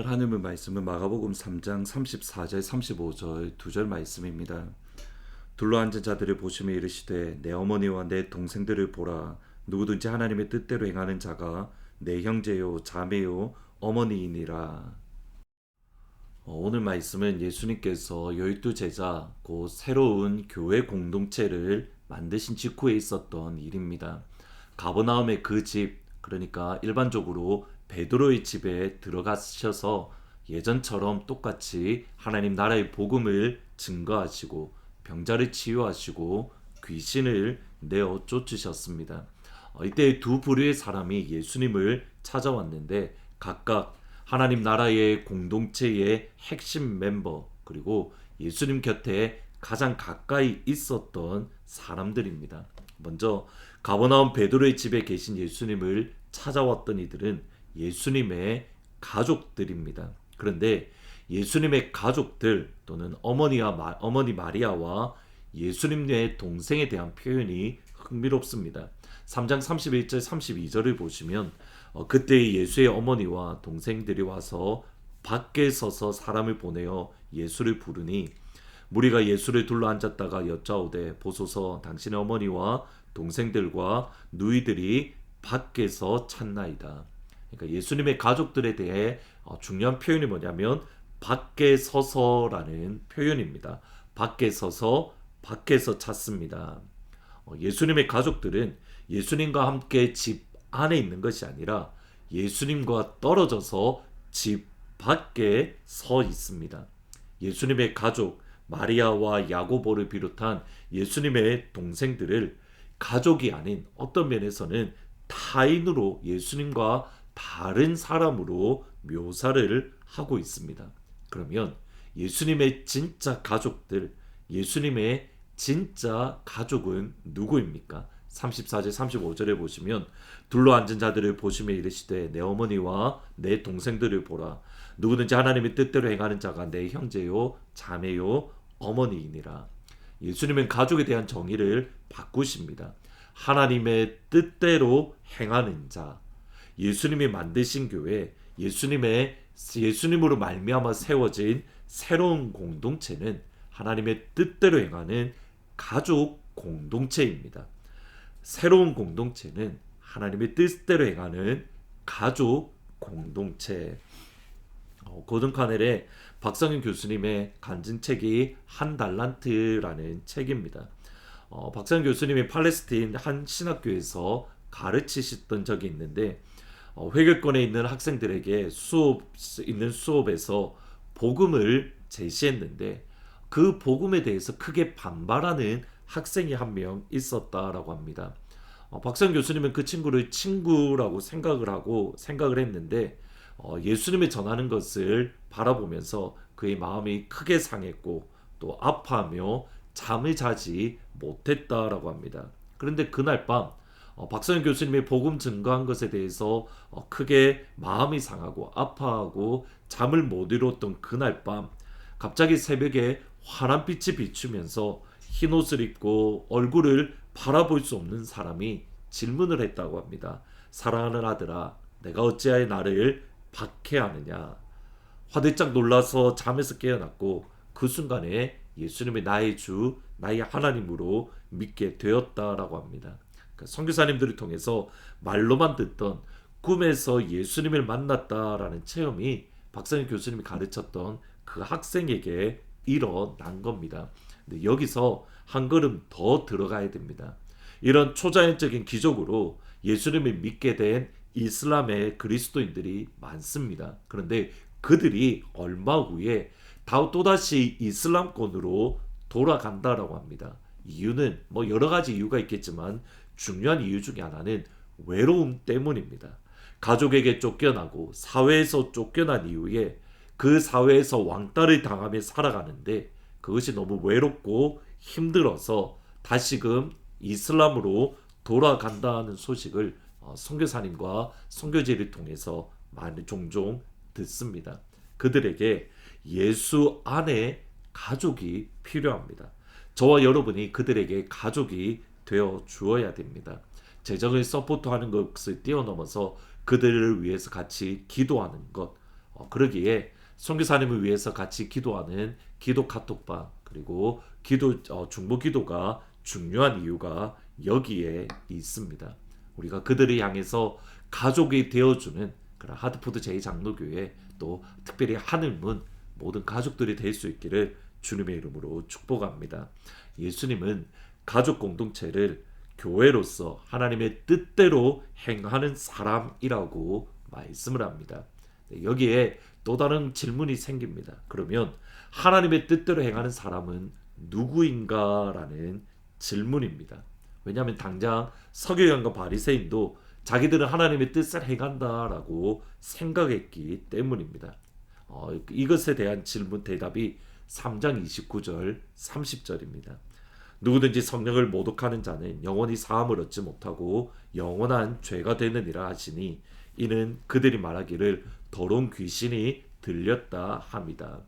오늘 하늘문 말씀은 마가복음 3장 34절 35절 두 절 말씀입니다. 둘러앉은 자들을 보시며 이르시되 내 어머니와 내 동생들을 보라 누구든지 하나님의 뜻대로 행하는 자가 내 형제요 자매요 어머니이니라. 어, 오늘 말씀은 예수님께서 열두 제자 곧 새로운 교회 공동체를 만드신 직후에 있었던 일입니다. 가버나움의 그 집 그러니까 일반적으로 베드로의 집에 들어가셔서 예전처럼 똑같이 하나님 나라의 복음을 증거하시고 병자를 치유하시고 귀신을 내어 쫓으셨습니다. 어, 이때 두 부류의 사람이 예수님을 찾아왔는데 각각 하나님 나라의 공동체의 핵심 멤버 그리고 예수님 곁에 가장 가까이 있었던 사람들입니다. 먼저 가버나움 베드로의 집에 계신 예수님을 찾아왔던 이들은 예수님의 가족들입니다. 그런데 예수님의 가족들 또는 어머니와 마, 어머니 마리아와 예수님의 동생에 대한 표현이 흥미롭습니다. 3장 31절 32절을 보시면 어, 그때 예수의 어머니와 동생들이 와서 밖에 서서 사람을 보내어 예수를 부르니 무리가 예수를 둘러 앉았다가 여짜오되 보소서 당신의 어머니와 동생들과 누이들이 밖에서 찾나이다. 그러니까 예수님의 가족들에 대해 어, 중요한 표현이 뭐냐면 밖에 서서라는 표현입니다. 밖에 서서 밖에서 찾습니다. 어, 예수님의 가족들은 예수님과 함께 집 안에 있는 것이 아니라 예수님과 떨어져서 집 밖에 서 있습니다. 예수님의 가족 마리아와 야고보를 비롯한 예수님의 동생들을 가족이 아닌 어떤 면에서는 타인으로 예수님과 다른 사람으로 묘사를 하고 있습니다. 그러면 예수님의 진짜 가족들, 예수님의 진짜 가족은 누구입니까? 34절 35절에 보시면 둘러 앉은 자들을 보시며 이르시되 내 어머니와 내 동생들을 보라 누구든지 하나님의 뜻대로 행하는 자가 내 형제요 자매요 어머니이니라 예수님은 가족에 대한 정의를 바꾸십니다 하나님의 뜻대로 행하는 자 예수님이 만드신 교회 예수님의 예수님으로 말미암아 세워진 새로운 공동체는 하나님의 뜻대로 행하는 가족 공동체입니다. 새로운 공동체는 하나님의 뜻대로 행하는 가족 공동체. 어, 고든 카넬의 박성윤 교수님의 간증책이 한 달란트라는 책입니다. 어, 박성윤 교수님이 팔레스틴 한 신학교에서 가르치셨던 적이 있는데 어, 회계권에 있는 학생들에게 수업 있는 수업에서 복음을 제시했는데 그 복음에 대해서 크게 반발하는 학생이 한 명 있었다라고 합니다. 어, 박상 교수님은 그 친구를 친구라고 생각을 하고 생각을 했는데 어, 예수님이 전하는 것을 바라보면서 그의 마음이 크게 상했고 또 아파하며 잠을 자지 못했다라고 합니다. 그런데 그날 밤 어, 박성현 교수님의 복음 증거한 것에 대해서 어, 크게 마음이 상하고 아파하고 잠을 못 이뤘던 그날 밤 갑자기 새벽에 환한 빛이 비추면서 흰 옷을 입고 얼굴을 바라볼 수 없는 사람이 질문을 했다고 합니다. 사랑하는 아들아, 내가 어찌하여 나를 박해하느냐? 화들짝 놀라서 잠에서 깨어났고 그 순간에 예수님이 나의 주, 나의 하나님으로 믿게 되었다라고 합니다. 그러니까 선교사님들을 통해서 말로만 듣던 꿈에서 예수님을 만났다라는 체험이 박상현 교수님이 가르쳤던 그 학생에게 일어난 겁니다. 근데 여기서 한 걸음 더 들어가야 됩니다. 이런 초자연적인 기적으로 예수님을 믿게 된 이슬람의 그리스도인들이 많습니다. 그런데 그들이 얼마 후에 또다시 이슬람권으로 돌아간다라고 합니다. 이유는 뭐 여러 가지 이유가 있겠지만 중요한 이유 중에 하나는 외로움 때문입니다. 가족에게 쫓겨나고 사회에서 쫓겨난 이후에 그 사회에서 왕따를 당하며 살아가는데 그것이 너무 외롭고 힘들어서 다시금 이슬람으로 돌아간다는 소식을 어, 선교사님과 선교제를 통해서 많이 종종 듣습니다. 그들에게 예수 안에 가족이 필요합니다. 저와 여러분이 그들에게 가족이 되어 주어야 됩니다. 재정을 서포트하는 것을 뛰어넘어서 그들을 위해서 같이 기도하는 것, 어, 그러기에 선교사님을 위해서 같이 기도하는 기도 카톡방 그리고 기도 어, 중보 기도가 중요한 이유가 여기에 있습니다. 우리가 그들을 향해서 가족이 되어주는 그런 하드포드 제2장로교회 또 특별히 하늘문 모든 가족들이 될 수 있기를 주님의 이름으로 축복합니다. 예수님은 가족 공동체를 교회로서 하나님의 뜻대로 행하는 사람이라고 말씀을 합니다. 네, 여기에 또 다른 질문이 생깁니다. 그러면 하나님의 뜻대로 행하는 사람은 누구인가라는 질문입니다. 왜냐하면 당장 서기관과 바리새인도 자기들은 하나님의 뜻을 행한다라고 생각했기 때문입니다. 어, 이것에 대한 질문 대답이 3장 29절 30절입니다. 누구든지 성령을 모독하는 자는 영원히 사함을 얻지 못하고 영원한 죄가 되느니라 하시니 이는 그들이 말하기를 더러운 귀신이 들렸다 합니다.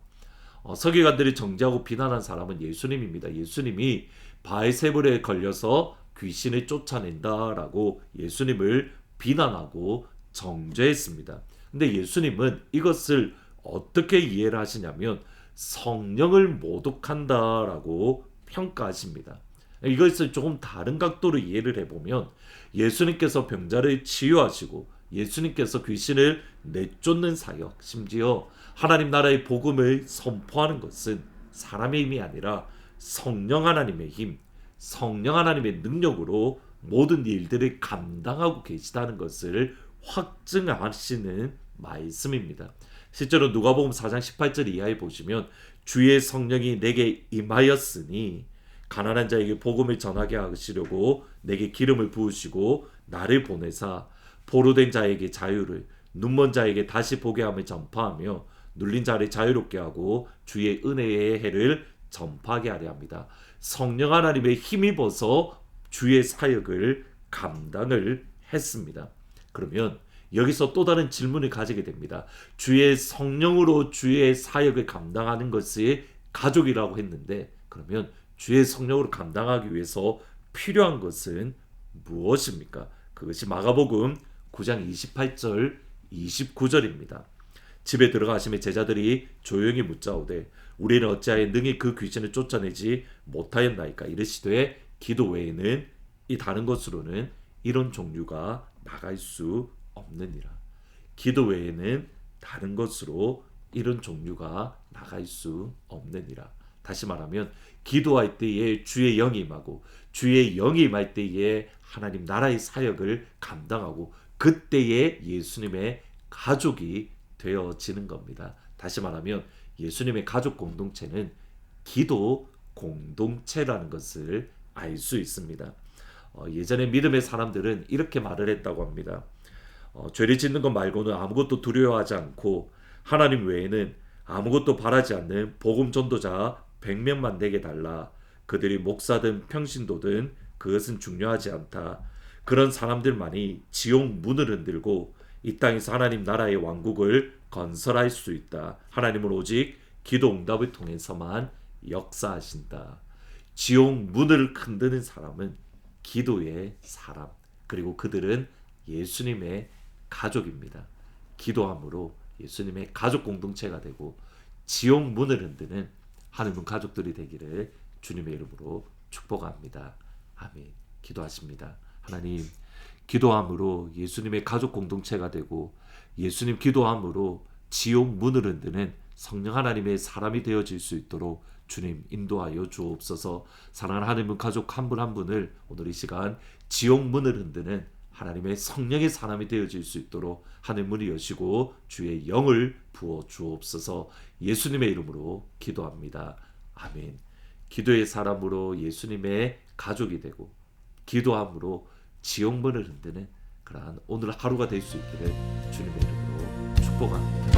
어, 서기관들이 정죄하고 비난한 사람은 예수님입니다. 예수님이 바에세불에 걸려서 귀신을 쫓아낸다라고 예수님을 비난하고 정죄했습니다. 근데 예수님은 이것을 어떻게 이해를 하시냐면 성령을 모독한다라고 평가하십니다. 이것을 조금 다른 각도로 이해를 해보면 예수님께서 병자를 치유하시고 예수님께서 귀신을 내쫓는 사역, 심지어 하나님 나라의 복음을 선포하는 것은 사람의 힘이 아니라 성령 하나님의 힘, 성령 하나님의 능력으로 모든 일들을 감당하고 계시다는 것을 확증하시는 말씀입니다. 실제로 누가복음 4장 18절 이하에 보시면 주의 성령이 내게 임하였으니 가난한 자에게 복음을 전하게 하시려고 내게 기름을 부으시고 나를 보내사 포로된 자에게 자유를 눈먼 자에게 다시 보게 함을 전파하며 눌린 자를 자유롭게 하고 주의 은혜의 해를 전파하게 하려 합니다. 성령 하나님의 힘입어서 주의 사역을 감당을 했습니다. 그러면 여기서 또 다른 질문을 가지게 됩니다. 주의 성령으로 주의 사역을 감당하는 것이 가족이라고 했는데 그러면 주의 성령으로 감당하기 위해서 필요한 것은 무엇입니까? 그것이 마가복음 9장 28절 29절입니다. 집에 들어가시며 제자들이 조용히 묻자오되 우리는 어찌하여 능히 그 귀신을 쫓아내지 못하였나이까 이르시되 기도 외에는 이 다른 것으로는 이런 종류가 나갈 수 없느니라. 기도 외에는 다른 것으로 이런 종류가 나갈 수 없느니라. 다시 말하면 기도할 때에 주의 영이 임하고 주의 영이 임할 때에 하나님 나라의 사역을 감당하고 그때에 예수님의 가족이 되어지는 겁니다. 다시 말하면 예수님의 가족 공동체는 기도 공동체라는 것을 알 수 있습니다. 어, 예전에 믿음의 사람들은 이렇게 말을 했다고 합니다. 어, 죄를 짓는 것 말고는 아무것도 두려워하지 않고 하나님 외에는 아무것도 바라지 않는 복음 전도자 100명만 내게 달라. 그들이 목사든 평신도든 그것은 중요하지 않다. 그런 사람들만이 지옥 문을 흔들고 이 땅에서 하나님 나라의 왕국을 건설할 수 있다. 하나님은 오직 기도 응답을 통해서만 역사하신다. 지옥 문을 흔드는 사람은 기도의 사람 그리고 그들은 예수님의 가족입니다. 기도함으로 예수님의 가족 공동체가 되고 지옥 문을 흔드는 하늘문 가족들이 되기를 주님의 이름으로 축복합니다. 아멘. 기도하십니다. 하나님, 기도함으로 예수님의 가족 공동체가 되고 예수님 기도함으로 지옥 문을 흔드는 성령 하나님의 사람이 되어질 수 있도록 주님 인도하여 주옵소서. 사랑하는 하나님은 가족 한 분 한 분을 오늘 이 시간 지옥 문을 흔드는 하나님의 성령의 사람이 되어질 수 있도록 하늘 문을 여시고 주의 영을 부어 주옵소서. 예수님의 이름으로 기도합니다. 아멘. 기도의 사람으로 예수님의 가족이 되고 기도함으로 지옥 문을 흔드는 그러한 오늘 하루가 될 수 있기를 주님의 이름으로 축복합니다.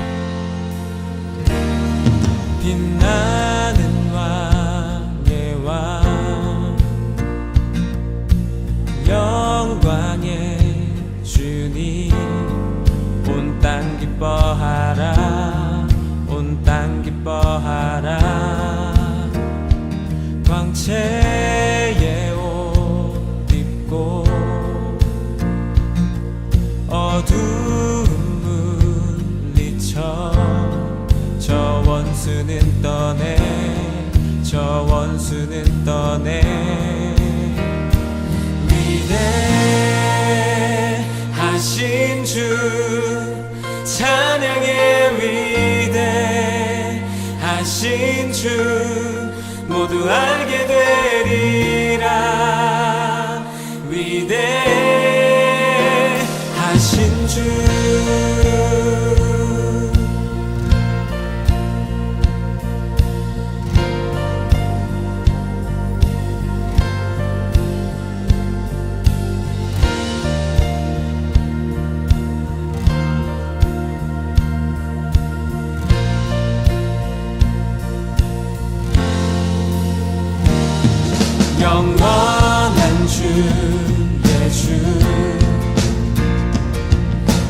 빛나는 단체에 옷 입고 어두운 물리쳐 저 원수는 떠내 저 원수는 떠내. 위대하신 주 찬양의 위대하신 주 모두 알게 되리.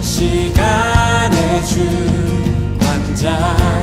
시간의 주 환자.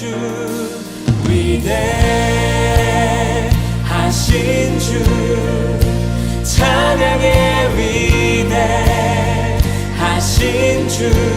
주 위대하신 주. 찬양의 위대하신 주.